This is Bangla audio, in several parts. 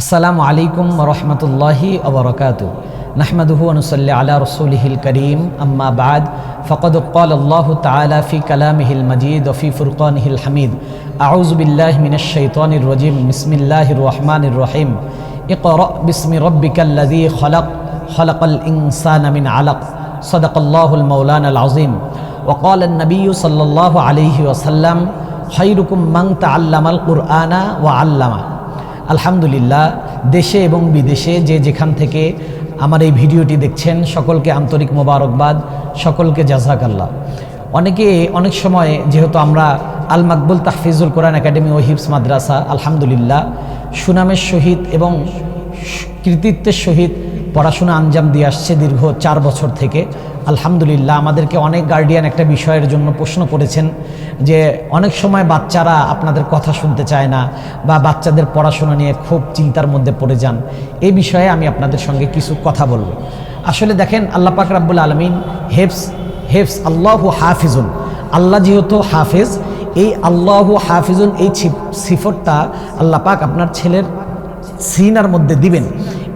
আসসালামু আলাইকুম রহমতুল্লাহি ওবরকাত نحمده ونصلي على رسوله الكريم أما بعد فقد قال الله تعالى في كلامه المجيد وفي فرقانه الحميد أعوذ بالله من الشيطان الرجيم بسم الله الرحمن الرحيم اقرأ باسم ربك الذي خلق خلق الإنسان من علق صدق الله المولانا العظيم وقال النبي صلى الله عليه وسلم خيركم من تعلم القرآن وعلمه আলহামদুলিল্লাহ, দেশে এবং বিদেশে যে যেখান থেকে আমার এই ভিডিওটি দেখছেন, সকলকে আন্তরিক মোবারকবাদ, সকলকে জাজাকাল্লা অনেকে অনেক সময় যেহেতু আমরা আল মাকবুল তাহফিজুল কোরআন একাডেমি ও হিপস মাদ্রাসা, আলহামদুলিল্লাহ, সুনামের সহিত এবং কৃতিত্বের সহিত পড়াশোনা আঞ্জাম দিয়ে আসছে দীর্ঘ চার বছর থেকে। আলহামদুলিল্লাহ, আমাদেরকে অনেক গার্ডিয়ান একটা বিষয়ের জন্য প্রশ্ন করেছেন যে, অনেক সময় বাচ্চারা আপনাদের কথা শুনতে চায় না বা বাচ্চাদের পড়াশোনা নিয়ে খুব চিন্তার মধ্যে পড়ে যান। এই বিষয়ে আমি আপনাদের সঙ্গে কিছু কথা বলব। আসলে দেখেন, আল্লাহ পাক রাব্বুল আলমিন হেফস হেফস আল্লাহ হাফিজুন। আল্লাহ যেহেতু হাফেজ, এই আল্লাহ হাফিজুন, এই সিফরটা আল্লাহ পাক আপনার ছেলের সিনার মধ্যে দিবেন।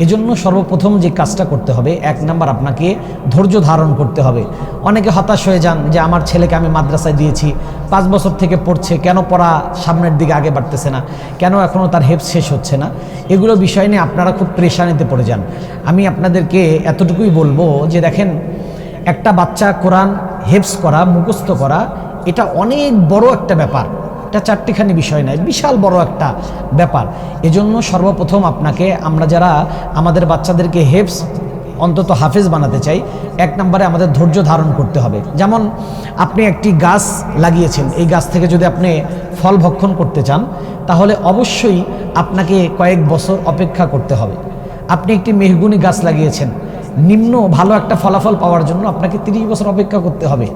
এজন্য সর্বপ্রথম যে কাজটা করতে হবে, এক নাম্বার আপনাকে ধৈর্য ধারণ করতে হবে। অনেকে হতাশ হয়ে যান যে, আমার ছেলেকে আমি মাদ্রাসায় দিয়েছি, পাঁচ বছর থেকে পড়ছে, কেন পড়া সামনের দিকে আগে বাড়তেছে না? কেন এখনও তার হেপ শেষ হচ্ছে না? এগুলো বিষয় নিয়ে আপনারা খুব প্রেশানিতে পড়ে যান। আমি আপনাদেরকে এতটুকুই বলব যে, দেখেন, একটা বাচ্চা কোরআন হেপস করা, মুখস্থ করা, এটা অনেক বড় একটা ব্যাপার। এটা চারটিখানি বিষয় নয় বিশাল বড় একটা ব্যাপার। এজন্য সর্বপ্রথম আপনাকে, আমরা যারা আমাদের বাচ্চাদেরকে হেপস অন্তত হাফেজ বানাতে চাই, এক নম্বরে আমাদের ধৈর্য ধারণ করতে হবে। যেমন আপনি একটি গাছ লাগিয়েছেন, এই গাছ থেকে যদি আপনি ফল ভক্ষণ করতে চান, তাহলে অবশ্যই আপনাকে কয়েক বছর অপেক্ষা করতে হবে। আপনি একটি মেহগুনি গাছ লাগিয়েছেন, নিম্ন ভালো একটা ফলাফল পাওয়ার জন্য আপনাকে তিরিশ বছর অপেক্ষা করতে হবে।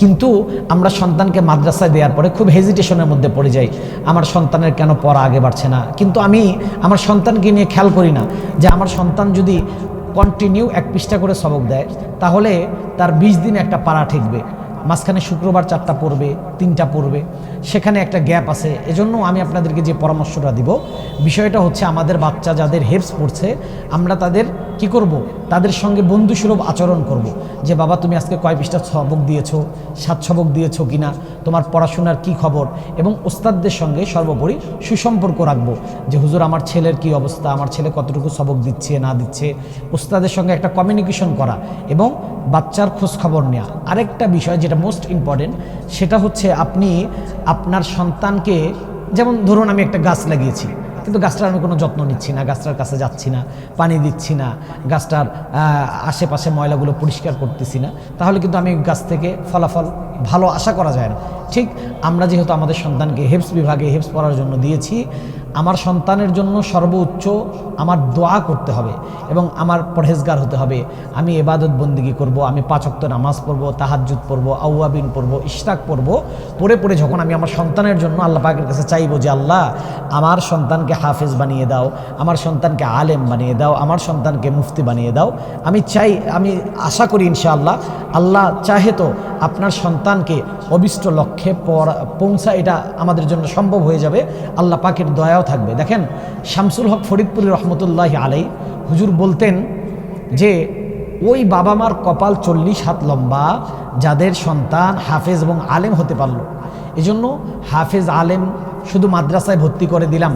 কিন্তু আমরা সন্তানকে মাদ্রাসায় দেওয়ার পরে খুব হেজিটেশনের মধ্যে পড়ে যাই, আমার সন্তানের কেন পড়া আগে বাড়ছে না? কিন্তু আমি আমার সন্তানকে নিয়ে খেয়াল করি না যে আমার সন্তান যদি কন্টিনিউ এক পৃষ্ঠা করে সবক দেয়, তাহলে তার বিশ দিন একটা পাড়া ঠেকবে, মাঝখানে শুক্রবার চারটা পড়বে, তিনটা পড়বে, সেখানে একটা গ্যাপ আছে। এজন্য আমি আপনাদেরকে যে পরামর্শটা দিব, বিষয়টা হচ্ছে আমাদের বাচ্চা যাদের হেপস পড়ছে, আমরা তাদের কি করব? তাদের সঙ্গে বন্ধুসুলভ আচরণ করব। যে, বাবা, তুমি আজকে কয় পৃষ্ঠা ছবক দিয়েছ? সাত ছবক দিয়েছ কিনা? তোমার পড়াশোনার কি খবর? এবং ওস্তাদদের সঙ্গে সর্বোপরি সুসম্পর্ক রাখব। যে, হুজুর, আমার ছেলের কি অবস্থা? আমার ছেলে কতটুকু সবক দিচ্ছে না দিচ্ছে? ওস্তাদের সঙ্গে একটা কমিউনিকেশন করা এবং বাচ্চার খোঁজ খবর নেওয়া আরেকটা বিষয় যেটা মোস্ট ইম্পর্টেন্ট সেটা হচ্ছে আপনি আপনার সন্তানকে, যেমন ধরুন আমি একটা গাছ লাগিয়েছি। কিন্তু গাছটার আমি কোনো যত্ন নিচ্ছি না, গাছটার কাছে যাচ্ছি না, পানি দিচ্ছি না, গাছটার আশেপাশে ময়লাগুলো পরিষ্কার করতেছি না। তাহলে কিন্তু আমি গাছ থেকে ফলাফল ভালো আশা করা যায় না। ঠিক আমরা যেহেতু আমাদের সন্তানকে হেপস বিভাগে হেপস পড়ার জন্য দিয়েছি আমার সন্তানের জন্য সর্বোচ্চ আমার দোয়া করতে হবে এবং আমার পরহেজগার হতে হবে। আমি এবাদত বন্দিগি করব, আমি পাচক্ত নামাজ পড়ব তাহাজুদ পড়ব আউয়াবিন পড়ব, ইশতাক পড়ব। পড়ে পড়ে যখন আমি আমার সন্তানের জন্য আল্লাহ পাকের কাছে চাইব যে, আল্লাহ, আমার সন্তানকে হাফেজ বানিয়ে দাও, আমার সন্তানকে আলেম বানিয়ে দাও, আমার সন্তানকে মুফতি বানিয়ে দাও। আমি চাই, আমি আশা করি ইনশাআল্লাহ, আল্লাহ চাহে তো আপনার সন্তানকে অবিষ্ট লক্ষ্যে পৌঁছা এটা আমাদের জন্য সম্ভব হয়ে যাবে। আল্লাহ পাকের দয়াও থাকবে। দেখেন, শামসুল হক ফরিদপুরি রহমতুল্লাহ আলাই হুজুর বলতেন যে, ওই বাবা মার কপাল চল্লিশ হাত লম্বা, যাদের সন্তান হাফেজ এবং আলেম হতে পারল। এজন্য হাফেজ আলেম শুধু মাদ্রাসায় ভর্তি করে দিলাম,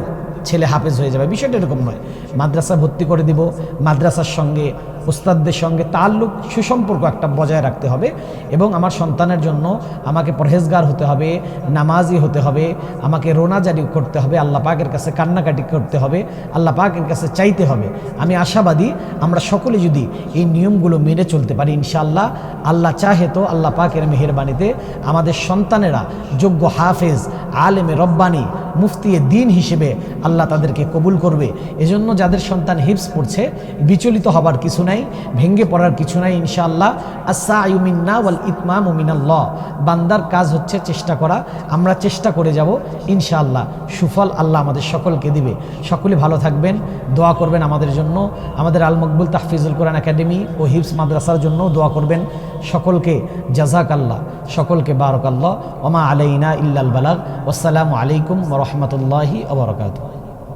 ছেলে হাফেজ হয়ে যাবে। বিষয়টা এরকম নয়। মাদ্রাসা ভর্তি করে দিব, মাদ্রাসার সঙ্গে ওস্তাদদের সঙ্গে তাল্লুক সুসম্পর্ক একটা বজায় রাখতে হবে এবং আমার সন্তানের জন্য আমাকে পরহেজগার হতে হবে, নামাজি হতে হবে, আমাকে রোনাজারি করতে হবে, আল্লাহ পাকের কাছে কান্নাকাটি করতে হবে, আল্লাহ পাকের কাছে চাইতে হবে। আমি আশাবাদী আমরা সকলে যদি এই নিয়মগুলো মেনে চলতে পারি, ইনশাআল্লাহ আল্লাহ চাহে তো আল্লাহ পাকের মেহরবানিতে আমাদের সন্তানেরা যোগ্য হাফেজ, আলেমে রব্বানি মুফতিয়ে দিন হিসেবে আল্লাহ তাদেরকে কবুল করবে। এজন্য যাদের সন্তান হিপস পড়ছে, বিচলিত হবার কিছু নাই ভেঙ্গে পড়ার কিছু নাই, ইনশাআল্লাহ। আসা আয়ুমিন্না ওয়াল ইতমাম উমিনাল্লাহ বান্দার কাজ হচ্ছে চেষ্টা করা, আমরা চেষ্টা করে যাব, ইনশাআল্লাহ। সুফল আল্লাহ আমাদের সকলকে দিবে। সকলে ভালো থাকবেন, দোয়া করবেন আমাদের জন্য। আমাদের আল মকবুল তাহফিজুল কোরআন একাডেমি ও হিপস মাদ্রাসার জন্য দোয়া করবেন। সকলকে জাজাক আল্লাহ সকলকে বারক আল্লাহ ওমা আলাইনা ইল্লাল বালাগ। আসসালামু আলাইকুম রহমতুল্লাহি আবরকাত